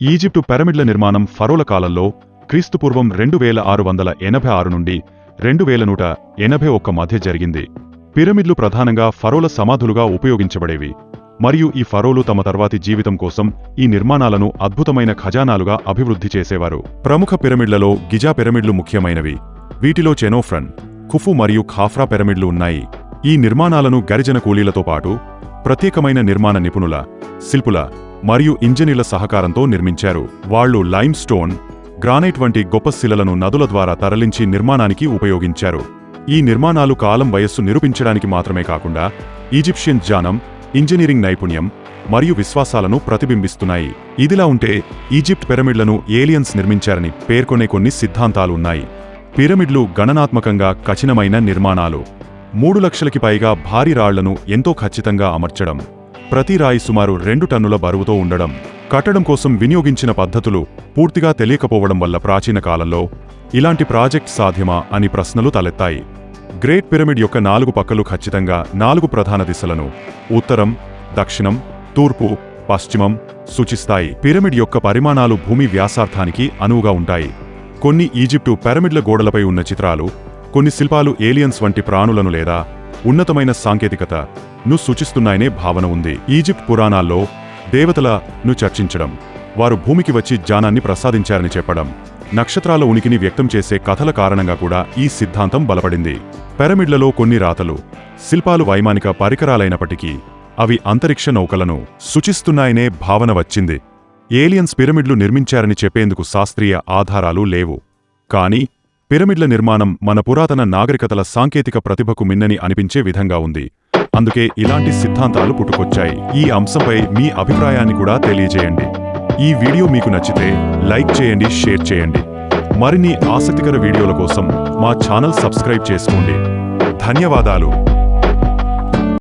Egypt పిరమిడ్ల నిర్మాణం ఫరోల కాలంలో క్రీస్తుపూర్వం రెండు వేల ఆరు వందల ఎనభై ఆరు నుండి రెండు వేల నూట ఎనభై ఒక్క మధ్య జరిగింది. పిరమిడ్లు ప్రధానంగా ఫరోల సమాధులుగా ఉపయోగించబడేవి. మరియు ఈ ఫరోలు తమ తర్వాతి జీవితం కోసం ఈ నిర్మాణాలను అద్భుతమైన ఖజానాలుగా అభివృద్ధి చేసేవారు. ప్రముఖ పిరమిడ్లలో గిజా పిరమిడ్లు ముఖ్యమైనవి. వీటిలో చెనోఫ్రన్ ఖుఫు మరియు ఖాఫ్రా పిరమిడ్లు ఉన్నాయి. ఈ నిర్మాణాలను గరిజన కూలీలతో పాటు ప్రత్యేకమైన నిర్మాణ నిపుణుల శిల్పుల మరియు ఇంజనీర్ల సహకారంతో నిర్మించారు. వాళ్ళు లైమ్ స్టోన్ గ్రానైట్ వంటి గొప్ప శిలలను నదుల ద్వారా తరలించి నిర్మాణానికి ఉపయోగించారు. ఈ నిర్మాణాలు కాలం వయస్సు నిరూపించడానికి మాత్రమే కాకుండా ఈజిప్షియన్ జానం ఇంజనీరింగ్ నైపుణ్యం మరియు విశ్వాసాలను ప్రతిబింబిస్తున్నాయి. ఇదిలా ఉంటే ఈజిప్ట్ పిరమిడ్లను ఏలియన్స్ నిర్మించారని పేర్కొనే కొన్ని సిద్ధాంతాలు ఉన్నాయి. పిరమిడ్లు గణనాత్మకంగా కఠినమైన నిర్మాణాలు. మూడు లక్షలకి పైగా భారీ రాళ్ళను ఎంతో ఖచ్చితంగా అమర్చడం. ప్రతి రాయి సుమారు రెండు టన్నుల బరువుతో ఉండడం కట్టడం కోసం వినియోగించిన పద్ధతులు పూర్తిగా తెలియకపోవడం వల్ల ప్రాచీన కాలంలో ఇలాంటి ప్రాజెక్ట్ సాధ్యమా అని ప్రశ్నలు తలెత్తాయి. గ్రేట్ పిరమిడ్ యొక్క నాలుగు పక్కలు ఖచ్చితంగా నాలుగు ప్రధాన దిశలను ఉత్తరం దక్షిణం తూర్పు పశ్చిమం సూచిస్తాయి. పిరమిడ్ యొక్క పరిమాణాలు భూమి వ్యాసార్థానికి అనువుగా ఉంటాయి. కొన్ని ఈజిప్టు పిరమిడ్ల గోడలపై ఉన్న చిత్రాలు కొన్ని శిల్పాలు ఏలియన్స్ వంటి ప్రాణులను లేదా ఉన్నతమైన సాంకేతికత ను సూచిస్తున్నాయనే భావన ఉంది. ఈజిప్ట్ పురాణాల్లో దేవతలను చర్చించడం వారు భూమికి వచ్చి జ్ఞానాన్ని ప్రసాదించారని చెప్పడం నక్షత్రాల ఉనికిని వ్యక్తం చేసే కథల కారణంగా కూడా ఈ సిద్ధాంతం బలపడింది. పిరమిడ్లలో కొన్ని రాతలు శిల్పాలు వైమానిక పరికరాలైనప్పటికీ అవి అంతరిక్ష నౌకలను సూచిస్తున్నాయనే భావన వచ్చింది. ఏలియన్స్ పిరమిడ్లు నిర్మించారని చెప్పేందుకు శాస్త్రీయ ఆధారాలు లేవు. కానీ పిరమిడ్ల నిర్మాణం మన పురాతన నాగరికతల సాంకేతిక ప్రతిభకు మిన్నని అనిపించే విధంగా ఉంది. అందుకే ఇలాంటి సిద్ధాంతాలు పుట్టుకొచ్చాయి. ఈ అంశంపై మీ అభిప్రాయాన్ని కూడా తెలియజేయండి. ఈ వీడియో మీకు నచ్చితే లైక్ చేయండి షేర్ చేయండి. మరిన్ని ఆసక్తికర వీడియోల కోసం మా ఛానల్ సబ్స్క్రైబ్ చేసుకోండి. ధన్యవాదాలు.